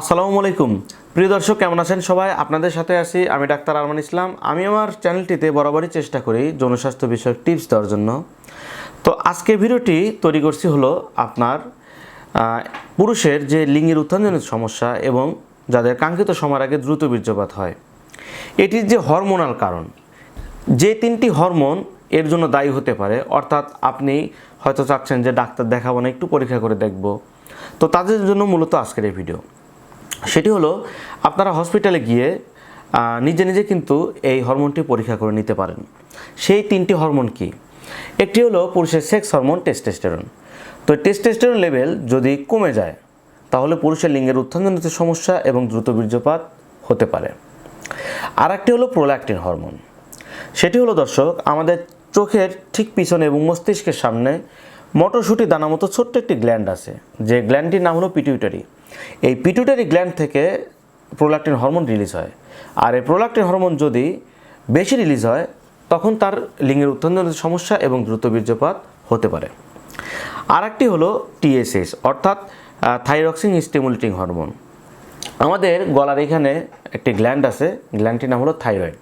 আসসালামু আলাইকুম। প্রিয় দর্শক, কেমন আছেন সবাই? আপনাদের সাথে আছি আমি ডাক্তার আরমান ইসলাম। আমি আমার চ্যানেলটিতে বরাবরই চেষ্টা করি জনস্বাস্থ্য বিষয়ক টিপস দেওয়ার জন্য। তো আজকে ভিডিওটি তৈরি করছি হলো আপনার পুরুষের যে লিঙ্গের উত্থানজনিত সমস্যা এবং যাদের কাঙ্ক্ষিত সময়ের আগে দ্রুত বীর্যপাত হয়। এটির যে হরমোনাল কারণ, যে তিনটি হরমোন এর জন্য দায়ী হতে পারে, অর্থাৎ আপনি হয়তো চাচ্ছেন যে ডাক্তার দেখাবো না, একটু পরীক্ষা করে দেখব। তো তাদের জন্য মূলত আজকের এই ভিডিও। সেটি হলো, আপনারা হসপিটালে গিয়ে নিজে নিজে কিন্তু এই হরমোনটি পরীক্ষা করে নিতে পারেন। সেই তিনটি হরমোন কি? একটি হলো পুরুষের সেক্স হরমোন, টেস্টেস্টেরন। তো টেস্টেস্টেরন লেভেল যদি কমে যায়, তাহলে পুরুষের লিঙ্গের উত্থানজনিত সমস্যা এবং দ্রুত বীর্যপাত হতে পারে। আর একটি হলো প্রোল্যাক্টিন হরমোন। সেটি হলো দর্শক, আমাদের চোখের ঠিক পিছনে এবং মস্তিষ্কের সামনে মটরশুঁটি দানা মতো ছোট্ট একটি গ্ল্যান্ড আছে, যে গ্ল্যান্ডটির নাম হলো পিটুইটারি এই পিটুটারি গ্ল্যান্ড থেকে প্রোলাক্টিন হরমোন রিলিজ হয়। আর এই প্রোলাক্টিন হরমোন যদি বেশি রিলিজ হয়, তখন তার লিঙ্গের উত্থানজনিত সমস্যা এবং দ্রুত বীর্যপাত হতে পারে। আর একটি হলো টিএসএস অর্থাৎ থাইরক্সিন স্টিমুলেটিং হরমোন আমাদের গলার এখানে একটি গ্ল্যান্ড আছে গ্ল্যান্ডটির নাম হলো থাইরয়েড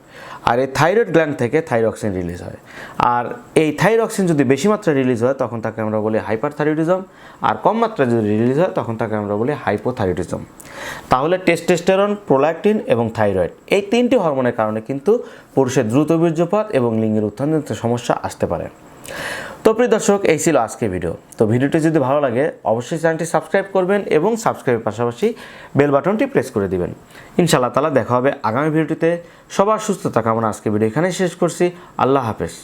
আর এই থাইরয়েড গ্ল্যান্ড থেকে থাইরক্সিন রিলিজ হয়। আর এই থাইরক্সিন যদি বেশি মাত্রায় রিলিজ হয়, তখন তাকে আমরা বলি হাইপার থাইরয়েডিজম আর কম মাত্রায় যদি রিলিজ হয়, তখন তাকে আমরা বলি হাইপোথাইরয়েডিজম তাহলে টেস্টোস্টেরন প্রোল্যাক্টিন এবং থাইরয়েড এই তিনটি হরমোনের কারণে কিন্তু পুরুষের দ্রুত বীর্যপাত এবং লিঙ্গের উত্থানজনিত সমস্যা আসতে পারে। তো প্রিয় দর্শক, এই ছিল আজকের ভিডিও। তো ভিডিওটি যদি ভালো লাগে, অবশ্যই চ্যানেলটি সাবস্ক্রাইব করবেন এবং সাবস্ক্রাইবের পাশাপাশি বেল বাটনটি প্রেস করে দিবেন। ইনশাআল্লাহ তালা দেখা হবে আগামী ভিডিওটিতে। সবার সুস্থতা কামনা আজকে ভিডিও এখানেই শেষ করছি। আল্লাহ হাফেজ।